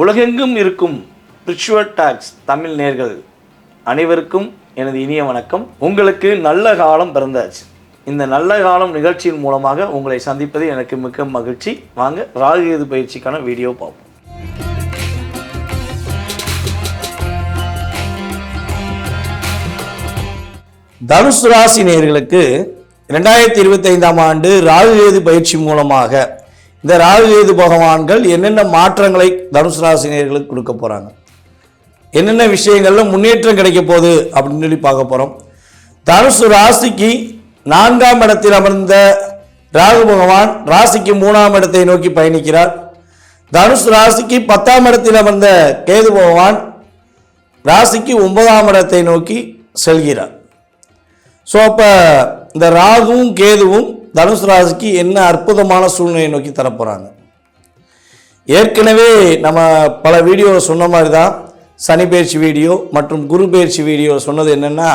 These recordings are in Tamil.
உலகெங்கும் இருக்கும் ரிச்சுவல் டாக்ஸ் தமிழ் நேர்கள் அனைவருக்கும் எனது இனிய வணக்கம். உங்களுக்கு நல்ல காலம் பிறந்தாச்சு. இந்த நல்ல காலம் நிகழ்ச்சியின் மூலமாக உங்களை சந்திப்பது எனக்கு மிக்க மகிழ்ச்சி. வாங்க ராகுகேது பயிற்சிக்கான வீடியோ பார்ப்போம். தனுசு ராசி நேர்களுக்கு ரெண்டாயிரத்தி இருபத்தைந்தாம் ஆண்டு ராகுகேது பயிற்சி மூலமாக இந்த ராகுகேது பகவான்கள் என்னென்ன மாற்றங்களை தனுசு ராசினியர்களுக்கு கொடுக்க போகிறாங்க என்னென்ன விஷயங்கள்ல முன்னேற்றம் கிடைக்க போகுது அப்படின்னு சொல்லி பார்க்க போகிறோம் தனுசு ராசிக்கு நான்காம் இடத்தில் அமர்ந்த ராகு பகவான் ராசிக்கு மூணாம் இடத்தை நோக்கி பயணிக்கிறார். தனுசு ராசிக்கு பத்தாம் இடத்தில் அமர்ந்த கேது பகவான் ராசிக்கு ஒன்பதாம் இடத்தை நோக்கி செல்கிறார். ஸோ அப்போ இந்த ராகுவும் கேதுவும் தனுசு ராசிக்கு என்ன அற்புதமான சூழ்நிலையை நோக்கி தரப்போகிறாங்க ஏற்கனவே நம்ம பல வீடியோவில் சொன்ன மாதிரி தான் சனி பயிற்சி வீடியோ மற்றும் குரு பயிற்சி வீடியோ சொன்னது என்னென்னா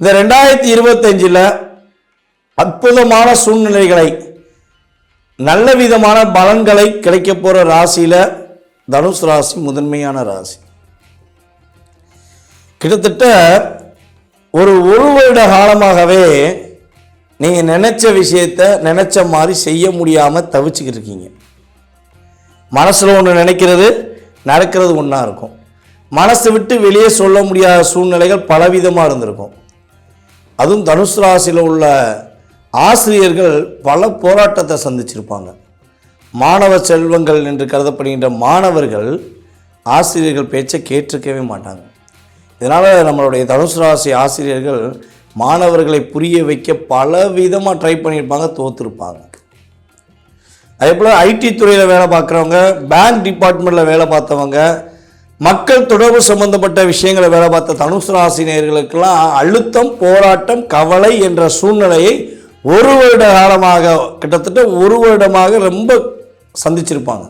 இந்த ரெண்டாயிரத்தி இருபத்தஞ்சில் அற்புதமான சூழ்நிலைகளை நல்ல விதமான பலன்களை கிடைக்க போகிற ராசியில் தனுசு ராசி முதன்மையான ராசி. கிட்டத்தட்ட ஒரு ஒரு வருட காலமாகவே நீங்கள் நினச்ச விஷயத்த நினச்ச மாதிரி செய்ய முடியாமல் தவிச்சுக்கிட்டு இருக்கீங்க. மனசில் ஒன்று நினைக்கிறது நடக்கிறது ஒன்றா இருக்கும். மனசை விட்டு வெளியே சொல்ல முடியாத சூழ்நிலைகள் பலவிதமாக இருந்திருக்கும். அதுவும் தனுஷ் ராசியில் உள்ள ஆசிரியர்கள் பல போராட்டத்தை சந்திச்சிருப்பாங்க. மாணவ செல்வங்கள் என்று கருதப்படுகின்ற மாணவர்கள் ஆசிரியர்கள் பேச்சை கேட்டிருக்கவே மாட்டாங்க. இதனால் நம்மளுடைய தனுசு ராசி ஆசிரியர்கள் மாணவர்களை புரிய வைக்க பல விதமாக ட்ரை பண்ணியிருப்பாங்க தோற்றுருப்பாங்க அதே போல் ஐடி துறையில் வேலை பார்க்குறவங்க பேங்க் டிபார்ட்மெண்ட்டில் வேலை பார்த்தவங்க மக்கள் தொடர்பு சம்பந்தப்பட்ட விஷயங்களை வேலை பார்த்த தனுசு ராசினியர்களுக்கெல்லாம் அழுத்தம் போராட்டம் கவலை என்ற சூழ்நிலையை ஒரு வருட காலமாக கிட்டத்தட்ட ஒரு வருடமாக ரொம்ப சந்திச்சிருப்பாங்க.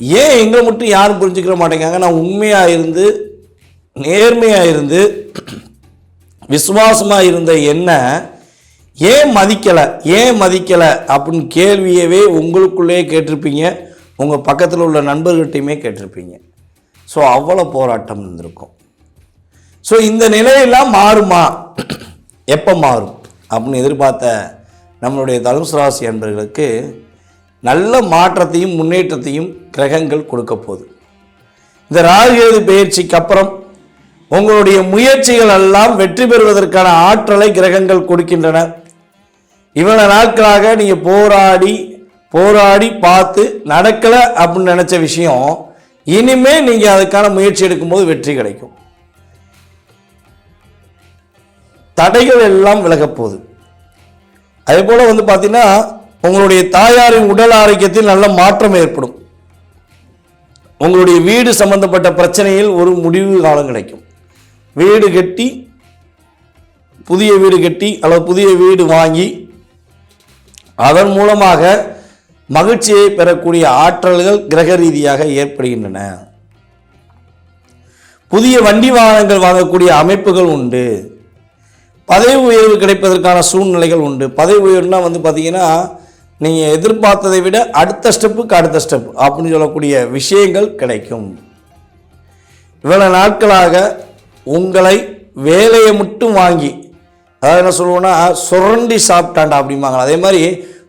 ஏன் எங்களை மட்டும் யாரும் புரிஞ்சுக்கிற மாட்டேங்காங்க நான் உண்மையாக இருந்து நேர்மையாக இருந்து விசுவாசமாக இருந்த என்ன ஏன் மதிக்கலை ஏன் மதிக்கலை அப்படின்னு கேள்வியவே உங்களுக்குள்ளேயே கேட்டிருப்பீங்க. உங்கள் பக்கத்தில் உள்ள நண்பர்கிட்டையுமே கேட்டிருப்பீங்க. ஸோ அவ்வளோ போராட்டம் இருந்திருக்கும். ஸோ இந்த நிலையெல்லாம் மாறுமா? எப்போ மாறும்? அப்படின்னு எதிர்பார்த்த நம்மளுடைய தனுசு ராசி அன்பர்களுக்கு நல்ல மாற்றத்தையும் முன்னேற்றத்தையும் கிரகங்கள் கொடுக்க போகுது. இந்த ராகுகேது பயிற்சிக்கு அப்புறம் உங்களுடைய முயற்சிகள் எல்லாம் வெற்றி பெறுவதற்கான ஆற்றலை கிரகங்கள் கொடுக்கின்றன. இவ்வளவு நாட்களாக நீங்கள் போராடி போராடி பார்த்து நடக்கலை அப்படின்னு நினச்ச விஷயம் இனிமே நீங்கள் அதுக்கான முயற்சி எடுக்கும்போது வெற்றி கிடைக்கும். தடைகள் எல்லாம் விலகப்போகுது அதே போல் வந்து பார்த்தீங்கன்னா உங்களுடைய தாயாரின் உடல் ஆரோக்கியத்தில் நல்ல மாற்றம் ஏற்படும். உங்களுடைய வீடு சம்பந்தப்பட்ட பிரச்சனையில் ஒரு முடிவு காலம் கிடைக்கும். வீடு கட்டி புதிய வீடு கட்டி அல்லது புதிய வீடு வாங்கி அதன் மூலமாக மகிழ்ச்சியை பெறக்கூடிய ஆற்றல்கள் கிரக ரீதியாக ஏற்படுகின்றன. புதிய வண்டி வாகனங்கள் வாங்கக்கூடிய அமைப்புகள் உண்டு. பதவி உயர்வு கிடைப்பதற்கான சூழ்நிலைகள் உண்டு. பதவி உயர்வுனா வந்து பார்த்தீங்கன்னா நீங்கள் எதிர்பார்த்ததை விட அடுத்த ஸ்டெப்புக்கு அடுத்த ஸ்டெப் அப்படின்னு சொல்லக்கூடிய விஷயங்கள் கிடைக்கும். இவ்வளோ நாட்களாக உங்களை வேலையை மட்டும் வாங்கி அதாவது என்ன சொல்லுவோன்னா சுரண்டி சாப்பிட்டாண்டா அப்படிம்பாங்க அதே மாதிரி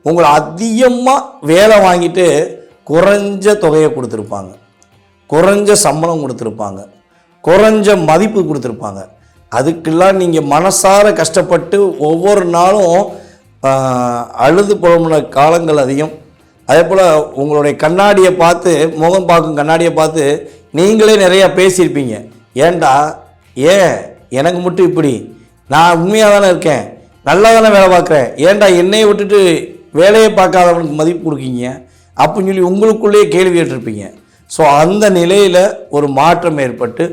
உங்களை அதிகமாக வேலை வாங்கிட்டு குறைஞ்ச தொகையை கொடுத்துருப்பாங்க. குறைஞ்ச சம்பளம் கொடுத்துருப்பாங்க. குறைஞ்ச மதிப்பு கொடுத்துருப்பாங்க. அதுக்கெல்லாம் நீங்கள் மனசார கஷ்டப்பட்டு ஒவ்வொரு நாளும் அழுது புலம்புன காலங்கள் அதிகம். அதே போல் உங்களுடைய கண்ணாடியை பார்த்து முகம் பார்க்கும் கண்ணாடியை பார்த்து நீங்களே நிறையா பேசியிருப்பீங்க. ஏண்டா ஏன்? எனக்கு மட்டும் இப்படி. நான் உண்மையாக தானே இருக்கேன். நல்லா தானே வேலை பார்க்குறேன். ஏன்டா என்னையை விட்டுட்டு வேலையை பார்க்காதவனுக்கு மதிப்பு கொடுக்கீங்க அப்படின்னு சொல்லி உங்களுக்குள்ளேயே கேள்வி கேட்டிருப்பீங்க. ஸோ அந்த நிலையில் ஒரு மாற்றம் ஏற்பட்டு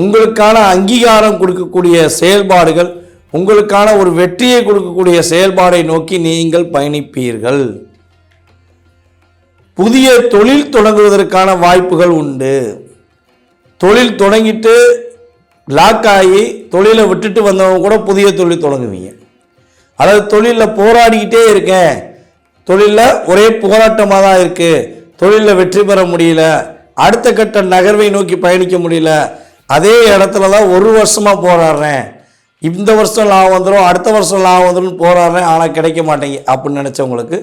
உங்களுக்கான அங்கீகாரம் கொடுக்கக்கூடிய செயல்பாடுகள் உங்களுக்கான ஒரு வெற்றியை கொடுக்கக்கூடிய செயல்பாடை நோக்கி நீங்கள் பயணிப்பீர்கள். புதிய தொழில் தொடங்குவதற்கான வாய்ப்புகள் உண்டு. தொழில் தொடங்கிட்டு லாக் ஆகி தொழிலை விட்டுட்டு வந்தவங்க கூட புதிய தொழில் தொடங்குவீங்க. அதாவது தொழிலில் போராடிக்கிட்டே இருக்கேன். தொழிலில் ஒரே போராட்டமாக தான் இருக்குது தொழிலில் வெற்றி பெற முடியல. அடுத்த கட்ட நகர்வை நோக்கி பயணிக்க முடியல. அதே இடத்துல தான் ஒரு வருஷமாக போராடுறேன். இந்த வருஷம் லாபம் வந்துடும் அடுத்த வருஷம் லாபம் வந்துடும் போராடுறேன். ஆனால் கிடைக்க மாட்டேங்க அப்படின்னு நினச்சவங்களுக்கு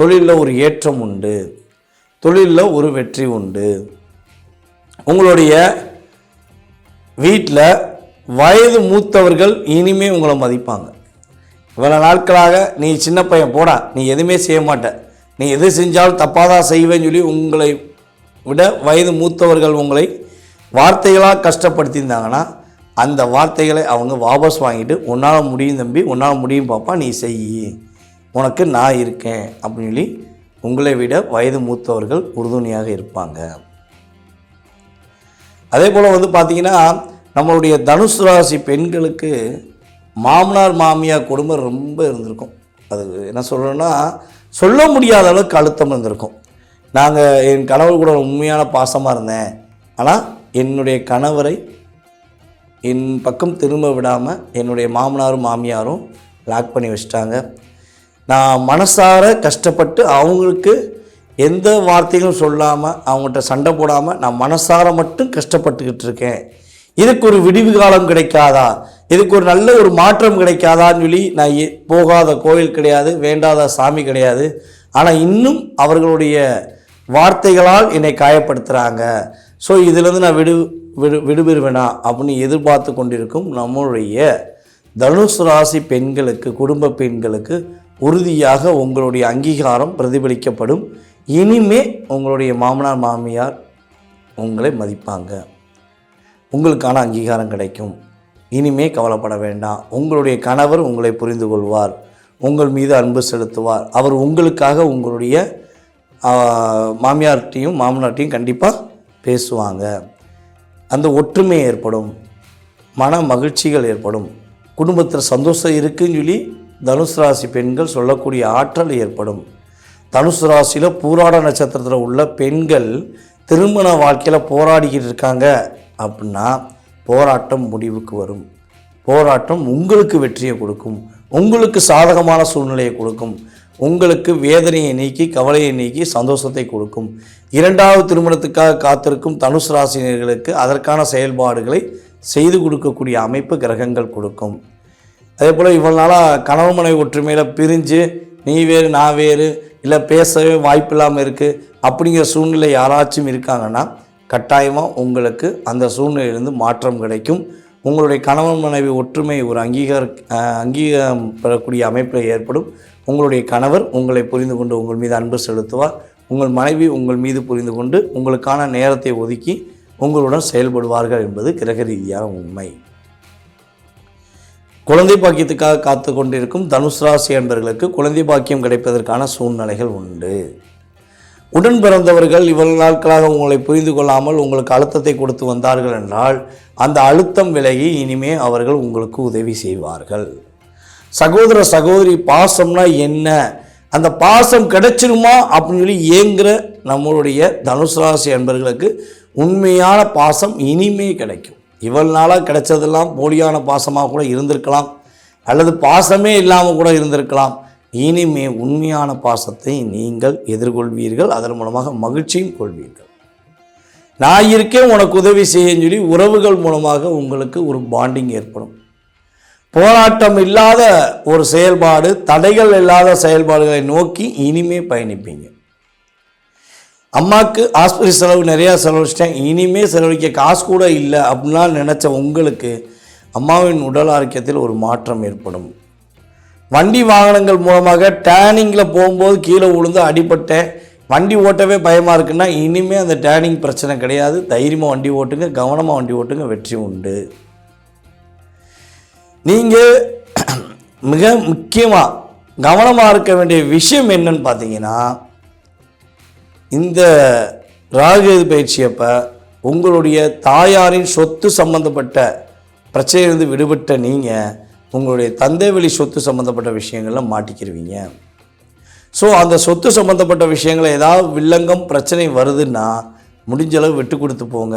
தொழிலில் ஒரு ஏற்றம் உண்டு. தொழிலில் ஒரு வெற்றி உண்டு. உங்களுடைய வீட்டில் வயது மூத்தவர்கள் இனிமே உங்களை மதிப்பாங்க. இவ்வளோ நாட்களாக நீ சின்ன பையன் போடா நீ எதுவுமே செய்ய மாட்ட. நீ எது செஞ்சாலும் தப்பாக தான் செய்வேன்னு சொல்லி உங்களை விட வயது மூத்தவர்கள் உங்களை வார்த்தைகளாக கஷ்டப்படுத்தியிருந்தாங்கன்னா அந்த வார்த்தைகளை அவங்க வாபஸ் வாங்கிட்டு உன்னால் முடியும் தம்பி உன்னால் முடியும் பாப்பா நீ செய். உனக்கு நான் இருக்கேன். அப்படின்னு சொல்லி உங்களை விட வயது மூத்தவர்கள் உறுதுணையாக இருப்பாங்க. அதே போல் வந்து பார்த்திங்கன்னா நம்மளுடைய தனுசு ராசி பெண்களுக்கு மாமனார் மாமியார் குடும்பம் ரொம்ப இருந்திருக்கும். அது என்ன சொல்கிறேன்னா சொல்ல முடியாத அளவுக்கு அழுத்தம் இருந்திருக்கும். நாங்கள் என் கணவர் கூட உண்மையான பாசமாக இருந்தேன். ஆனால் என்னுடைய கணவரை என் பக்கம் திரும்ப விடாமல் என்னுடைய மாமனாரும் மாமியாரும் லாக் பண்ணி வச்சிட்டாங்க. நான் மனசார கஷ்டப்பட்டு அவங்களுக்கு எந்த வார்த்தைகளும் சொல்லாமல் அவங்ககிட்ட சண்டை போடாமல் நான் மனசார மட்டும் கஷ்டப்பட்டுக்கிட்டு இருக்கேன். இதுக்கு ஒரு விடிவு காலம் கிடைக்காதா? இதுக்கு ஒரு நல்ல ஒரு மாற்றம் கிடைக்காதான்னு சொல்லி நான் போகாத கோயில் கிடையாது வேண்டாத சாமி கிடையாது. ஆனால் இன்னும் அவர்களுடைய வார்த்தைகளால் என்னை காயப்படுத்துகிறாங்க ஸோ இதிலேருந்து நான் விடு விடு விடுபெறுவேனா அப்படின்னு எதிர்பார்த்து கொண்டிருக்கும் நம்மளுடைய தனுசு ராசி பெண்களுக்கு குடும்ப பெண்களுக்கு உறுதியாக உங்களுடைய அங்கீகாரம் பிரதிபலிக்கப்படும். இனிமே உங்களுடைய மாமனார் மாமியார் உங்களை மதிப்பாங்க. உங்களுக்கான அங்கீகாரம் கிடைக்கும். இனிமே கவலைப்பட வேண்டாம். உங்களுடைய கணவர் உங்களை புரிந்து கொள்வார் உங்கள் மீது அன்பு செலுத்துவார். அவர் உங்களுக்காக உங்களுடைய ஆ, மாமியார்கிட்டையும் மாமனார்ட்டையும் கண்டிப்பாக பேசுவாங்க. அந்த ஒற்றுமை ஏற்படும். மன மகிழ்ச்சிகள் ஏற்படும். குடும்பத்தில் சந்தோஷம் இருக்குன்னு சொல்லி தனுசு ராசி பெண்கள் சொல்லக்கூடிய ஆற்றல் ஏற்படும். தனுசு ராசியில் பூராட நட்சத்திரத்தில் உள்ள பெண்கள் திருமண வாழ்க்கையில் போராடிக்கிட்டு இருக்காங்க அப்படின்னா போராட்டம் முடிவுக்கு வரும். போராட்டம் உங்களுக்கு வெற்றியை கொடுக்கும். உங்களுக்கு சாதகமான சூழ்நிலையை கொடுக்கும். உங்களுக்கு வேதனையை நீக்கி கவலையை நீக்கி சந்தோஷத்தை கொடுக்கும். இரண்டாவது திருமணத்துக்காக காத்திருக்கும் தனுசு ராசினியர்களுக்கு அதற்கான செயல்பாடுகளை செய்து கொடுக்கக்கூடிய அமைப்பு கிரகங்கள் கொடுக்கும். அதே போல் இவ்வளோ நாளாக கணவன் மனைவி ஒற்றுமையில் பிரிஞ்சு நீ வேறு நான் வேறு இல்லை பேசவே வாய்ப்பு இல்லாமல் இருக்குது அப்படிங்கிற சூழ்நிலை யாராச்சும் இருக்காங்கன்னா கட்டாயமாக உங்களுக்கு அந்த சூழ்நிலையிலிருந்து மாற்றம் கிடைக்கும். உங்களுடைய கணவன் மனைவி ஒற்றுமை ஒரு அங்கீகார அங்கீகாரம் பெறக்கூடிய அமைப்பில் ஏற்படும். உங்களுடைய கணவர் உங்களை புரிந்து கொண்டு உங்கள் மீது அன்பு செலுத்துவார். உங்கள் மனைவி உங்கள் மீது புரிந்து கொண்டு உங்களுக்கான நேரத்தை ஒதுக்கி உங்களுடன் செயல்படுவார்கள் என்பது கிரக ரீதியான உண்மை. குழந்தை பாக்கியத்துக்காக காத்து கொண்டிருக்கும் தனுஷ் ராசி அன்பர்களுக்கு குழந்தை பாக்கியம் கிடைப்பதற்கான சூழ்நிலைகள் உண்டு. உடன் பிறந்தவர்கள் இவ்வளவு நாட்களாக உங்களை புரிந்து கொள்ளாமல் உங்களுக்கு அழுத்தத்தை கொடுத்து வந்தார்கள் என்றால் அந்த அழுத்தம் விலகி இனிமே அவர்கள் உங்களுக்கு உதவி செய்வார்கள். சகோதர சகோதரி பாசம்னா என்ன? அந்த பாசம் கிடைச்சிருமா? அப்படின்னு சொல்லி ஏங்குற நம்மளுடைய தனுசு ராசி அன்பர்களுக்கு உண்மையான பாசம் இனிமே கிடைக்கும். இவள் நாளாக கிடைச்சதெல்லாம் போலியான பாசமாக கூட இருந்திருக்கலாம். அல்லது பாசமே இல்லாமல் கூட இருந்திருக்கலாம். இனிமே உண்மையான பாசத்தை நீங்கள் எதிர்கொள்வீர்கள். அதன் மூலமாக மகிழ்ச்சியும் கொள்வீர்கள். நான் இருக்கேன் உனக்கு உதவி செய்யன்னு சொல்லி உறவுகள் மூலமாக உங்களுக்கு ஒரு பாண்டிங் ஏற்படும். போராட்டம் இல்லாத ஒரு செயல்பாடு தடைகள் இல்லாத செயல்பாடுகளை நோக்கி இனிமே பயணிப்பீங்க. அம்மாவுக்கு ஆஸ்பத்திரி செலவு நிறையா செலவழிச்சிட்டேன். இனிமே செலவழிக்க காசு கூட இல்லை அப்படின்லாம் நினச்ச உங்களுக்கு அம்மாவின் உடல் ஆரோக்கியத்தில் ஒரு மாற்றம் ஏற்படும். வண்டி வாகனங்கள் மூலமாக டேனிங்கில் போகும்போது கீழே விழுந்து அடிபட்டேன் வண்டி ஓட்டவே பயமாக இருக்குன்னா இனிமே அந்த டேனிங் பிரச்சனை கிடையாது. தைரியமாக வண்டி ஓட்டுங்க கவனமாக வண்டி ஓட்டுங்க வெற்றி உண்டு. நீங்கள் மிக முக்கியமாக கவனமாக இருக்க வேண்டிய விஷயம் என்னன்னு பார்த்தீங்கன்னா இந்த ராகுகேது பயிற்சியப்போ உங்களுடைய தாயாரின் சொத்து சம்பந்தப்பட்ட பிரச்சனையிலிருந்து விடுபட்ட நீங்கள் உங்களுடைய தந்தை வழி சொத்து சம்மந்தப்பட்ட விஷயங்கள்ல மாட்டிக்கிருவீங்க. ஸோ அந்த சொத்து சம்மந்தப்பட்ட விஷயங்களை ஏதாவது வில்லங்கம் பிரச்சனை வருதுன்னா முடிஞ்ச அளவு விட்டு கொடுத்து போங்க.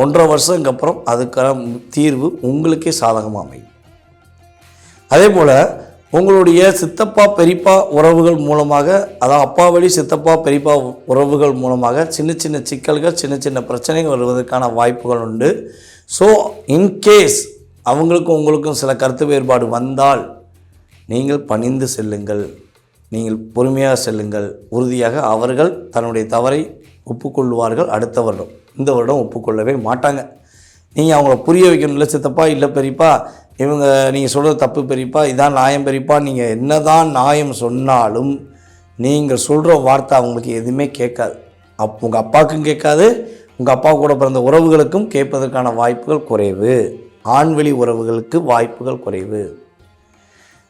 ஒன்றரை வருஷத்துக்கு அப்புறம் அதுக்கான தீர்வு உங்களுக்கே சாதகமாக அமையும். அதே போல் உங்களுடைய சித்தப்பா பெரியப்பா உறவுகள் மூலமாக அதாவது அப்பா வழி சித்தப்பா பெரியப்பா உறவுகள் மூலமாக சின்ன சின்ன சிக்கல்கள் சின்ன சின்ன பிரச்சனைகள் வருவதற்கான வாய்ப்புகள் உண்டு. ஸோ இன்கேஸ் அவங்களுக்கும் உங்களுக்கும் சில கருத்து வேறுபாடு வந்தால் நீங்கள் பணிந்து செல்லுங்கள். நீங்கள் பொறுமையாக செல்லுங்கள். உறுதியாக அவர்கள் தன்னுடைய தவறை ஒப்புக்கொள்வார்கள். அடுத்த வருடம் இந்த வருடம் ஒப்புக்கொள்ளவே மாட்டாங்க. நீங்கள் அவங்கள புரிய வைக்கணும் இல்லை சித்தப்பா இல்லை பெரியப்பா இவங்க நீங்கள் சொல்கிறது தப்பு பெரியப்பா இதான் நியாயம் பெரியப்பா. நீங்கள் என்னதான் நியாயம் சொன்னாலும் நீங்கள் சொல்கிற வார்த்தை அவங்களுக்கு எதுவுமே கேட்காது. அப் உங்கள் அப்பாவுக்கும் கேட்காது உங்கள் அப்பா கூட பிறந்த உறவுகளுக்கும் கேட்பதற்கான வாய்ப்புகள் குறைவு. ஆண்வெளி உறவுகளுக்கு வாய்ப்புகள் குறைவு.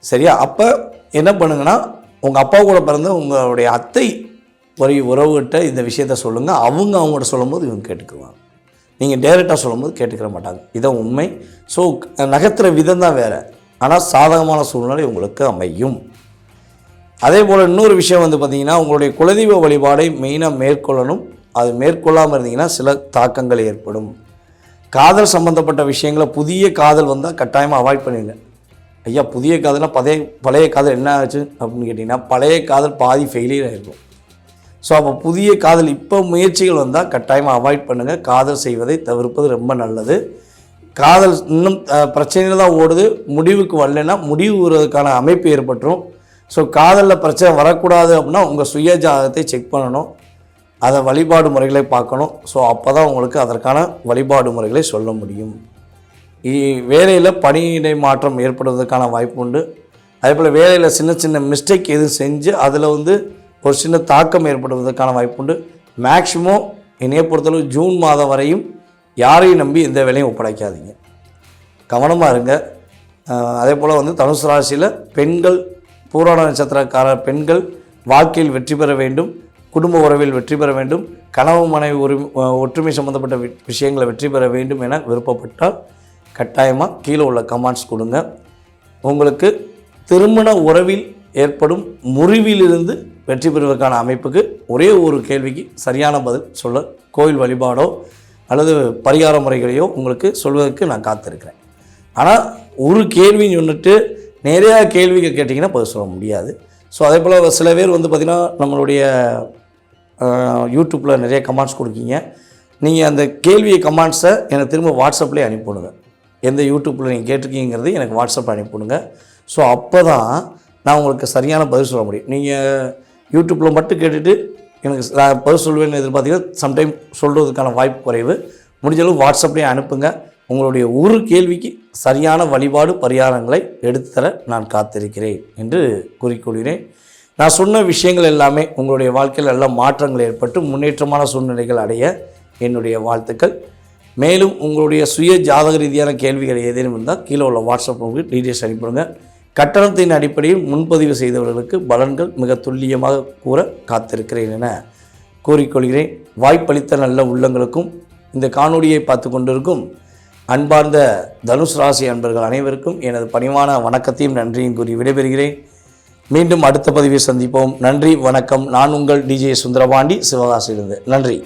சரியா? அப்போ என்ன பண்ணுங்கன்னா உங்கள் அப்பா கூட பிறந்த உங்களுடைய அத்தை ஒரு உறவுகிட்ட இந்த விஷயத்த சொல்லுங்கள் அவங்க அவங்கள்ட்ட சொல்லும்போது இவங்க கேட்டுக்குவாங்க. நீங்கள் டேரெக்டாக சொல்லும்போது கேட்டுக்கிற மாட்டாங்க. இதான் உண்மை. ஸோ நகர்த்துற விதம் தான் வேறு. ஆனால் சாதகமான சூழ்நிலை உங்களுக்கு அமையும். அதே போல் இன்னொரு விஷயம் வந்து பார்த்திங்கன்னா உங்களுடைய குலதெய்வ வழிபாடை மெயினாக மேற்கொள்ளணும். அது மேற்கொள்ளாமல் இருந்தீங்கன்னா சில தாக்கங்கள் ஏற்படும். காதல் சம்மந்தப்பட்ட விஷயங்களை புதிய காதல் வந்தால் கட்டாயமாக அவாய்ட் பண்ணிடுங்க. ஐயா புதிய காதல்னா பழைய பழைய காதல் என்ன ஆச்சு அப்படின்னு கேட்டிங்கன்னா பழைய காதல் பாதி ஃபெயிலியர் ஆகிருக்கும் ஸோ அப்போ புதிய காதல் இப்போ முயற்சிகள் வந்தால் கட்டாயமாக அவாய்ட் பண்ணுங்கள் காதல் செய்வதை தவிர்ப்பது ரொம்ப நல்லது. காதல் இன்னும் பிரச்சனையில் தான் ஓடுது. முடிவுக்கு வரலைன்னா முடிவு வருவதற்கான அமைப்பு ஏற்பட்டுரும். ஸோ காதலில் பிரச்சனை வரக்கூடாது அப்படின்னா உங்கள் சுய ஜாதகத்தை செக் பண்ணணும். அதை வழிபாடு முறைகளை பார்க்கணும். ஸோ அப்போ தான் உங்களுக்கு அதற்கான வழிபாடு முறைகளை சொல்ல முடியும். இ- வேலையில் பணியிடை மாற்றம் ஏற்படுவதற்கான வாய்ப்பு உண்டு. அதே போல் வேலையில் சின்ன சின்ன மிஸ்டேக் எதுவும் செஞ்சு அதில் வந்து ஒரு சின்ன தாக்கம் ஏற்படுவதற்கான வாய்ப்புண்டு. மேக்சிமம் மேக்ஸிமம் என்னைய பொறுத்தளவு ஜூன் மாதம் வரையும் யாரையும் நம்பி எந்த வேலையும் ஒப்படைக்காதீங்க. கவனமாக இருங்க. அதே போல் வந்து தனுசு ராசியில் பெண்கள் பூராண நட்சத்திரக்கார பெண்கள் வாழ்க்கையில் வெற்றி பெற வேண்டும். குடும்ப உறவில் வெற்றி பெற வேண்டும். கனவு மனைவி ஒரு ஒற்றுமை சம்மந்தப்பட்ட வி- விஷயங்களை வெற்றி பெற வேண்டும் என விருப்பப்பட்டால் கட்டாயமாக கீழே உள்ள கமெண்ட்ஸ் கொடுங்க. உங்களுக்கு திருமண உறவில் ஏற்படும் முறிவிலிருந்து வெற்றி பெறுவதற்கான அமைப்புக்கு ஒரே ஒரு கேள்விக்கு சரியான பதில் சொல்ல கோயில் வழிபாடோ அல்லது பரிகார முறைகளையோ உங்களுக்கு சொல்வதற்கு நான் காத்திருக்கிறேன். ஆனால் ஒரு கேள்வின்னு சொன்னிட்டு நிறையா கேள்விகள் கேட்டிங்கன்னா பதில் சொல்ல முடியாது. ஸோ அதே போல் சில பேர் வந்து பார்த்திங்கன்னா நம்மளுடைய யூடியூப்பில் நிறைய கமெண்ட்ஸ் கொடுக்கீங்க. நீங்கள் அந்த கேள்வி கமெண்ட்ஸை எனக்கு திரும்ப வாட்ஸ்அப்லேயே அனுப்பிவிடுங்க. எந்த யூடியூப்பில் நீங்கள் கேட்டிருக்கீங்கிறது எனக்கு வாட்ஸ்அப்பில் அனுப்பிவிடுங்க. ஸோ அப்போ தான் நான் உங்களுக்கு சரியான பதில் சொல்ல முடியும். நீங்கள் யூடியூப்பில் மட்டும் கேட்டுட்டு எனக்கு நான் பதில் சொல்லுவேன்னு எதிர்பார்த்தீங்கன்னா சம்டைம் சொல்கிறதுக்கான வாய்ப்பு குறைவு. முடிஞ்சளவு வாட்ஸ்அப்லேயும் வாட்ஸ்அப்லேயே அனுப்புங்க. உங்களுடைய ஒரு கேள்விக்கு சரியான வழிபாடு பரிகாரங்களை எடுத்துத்தர நான் காத்திருக்கிறேன் என்று கூறிக்கொள்கிறேன். நான் சொன்ன விஷயங்கள் எல்லாமே உங்களுடைய வாழ்க்கையில் நல்ல மாற்றங்கள் ஏற்பட்டு முன்னேற்றமான சூழ்நிலைகள் அடைய என்னுடைய வாழ்த்துக்கள். மேலும் உங்களுடைய சுய ஜாதக ரீதியான கேள்விகள் ஏதேனும் இருந்தால் கீழே உள்ள வாட்ஸ்அப் உங்களுக்கு டீட்டெயில்ஸ் அனுப்பிடுங்க கட்டணத்தின் அடிப்படையில் முன்பதிவு செய்தவர்களுக்கு பலன்கள் மிக துல்லியமாக கூற காத்திருக்கிறேன் என கூறிக்கொள்கிறேன். வாய்ப்பளித்த நல்ல உள்ளங்களுக்கும் இந்த காணொளியை பார்த்து கொண்டிருக்கும் அன்பார்ந்த தனுஷ் ராசி அன்பர்கள் அனைவருக்கும் எனது பணிவான வணக்கத்தையும் நன்றியும் கூறி விடைபெறுகிறேன். மீண்டும் அடுத்த பதிவை சந்திப்போம். நன்றி வணக்கம். நான் உங்கள் டிஜே சுந்தரபாண்டி சிவகாசியிலிருந்து. நன்றி.